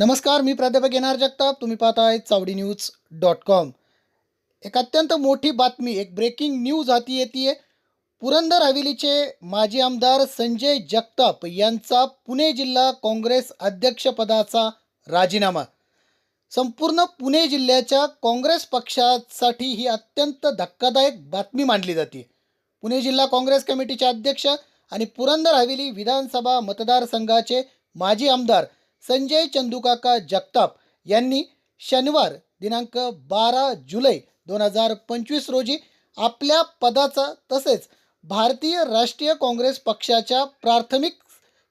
नमस्कार मी प्राध्यापक येणार जगताप. तुम्ही पाहताय चावडी न्यूज डॉट कॉम. एक अत्यंत मोठी बातमी एक ब्रेकिंग न्यूज हाती येते पुरंदर हवेलीचे माजी आमदार संजय जगताप यांचा पुणे जिल्हा काँग्रेस अध्यक्षपदाचा राजीनामा. संपूर्ण पुणे जिल्ह्याच्या काँग्रेस पक्षासाठी ही अत्यंत धक्कादायक बातमी मानली जाते पुणे जिल्हा काँग्रेस कमिटीचे अध्यक्ष आणि पुरंदर हवेली विधानसभा मतदारसंघाचे माजी आमदार संजय चंदुकाका जगताप यांनी शनिवार दिनांक बारा जुलै दोन हजार पंचवीस रोजी आपल्या पदाचा तसेच भारतीय राष्ट्रीय काँग्रेस पक्षाच्या प्राथमिक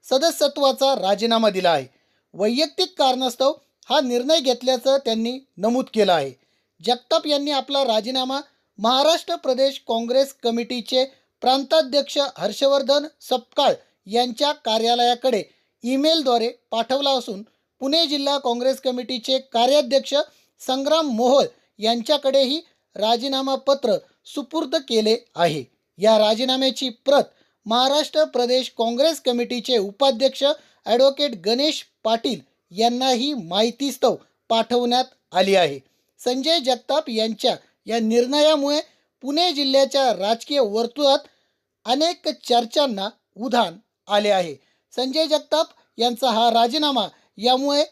सदस्यत्वाचा राजीनामा दिला आहे. वैयक्तिक कारणास्तव हा निर्णय घेतल्याचं त्यांनी नमूद केलं आहे. जगताप यांनी आपला राजीनामा महाराष्ट्र प्रदेश काँग्रेस कमिटीचे प्रांताध्यक्ष हर्षवर्धन सपकाळ यांच्या कार्यालयाकडे ईमेलद्वारे पाठवला असून पुणे जिल्हा काँग्रेस कमिटीचे कार्याध्यक्ष संग्राम मोहोळ यांच्याकडेही राजीनामा पत्र सुपूर्द केले आहे. या राजीनाम्याची प्रत महाराष्ट्र प्रदेश काँग्रेस कमिटीचे उपाध्यक्ष ॲडव्होकेट गणेश पाटील यांनाही माहितीस्तव पाठवण्यात आली आहे. संजय जगताप यांच्या या निर्णयामुळे पुणे जिल्ह्याच्या राजकीय वर्तुळात अनेक चर्चांना उधाण आले आहे. संजय जगताप यांचा हा राजीनामा. यामुळे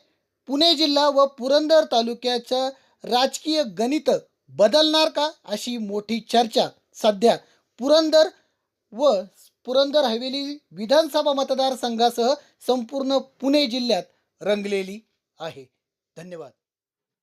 पुणे जिल्हा व पुरंदर तालुक्याचं राजकीय गणित बदलणार का अशी मोठी चर्चा सध्या पुरंदर व पुरंदर हवेली विधानसभा मतदारसंघासह संपूर्ण पुणे जिल्ह्यात रंगलेली आहे. धन्यवाद.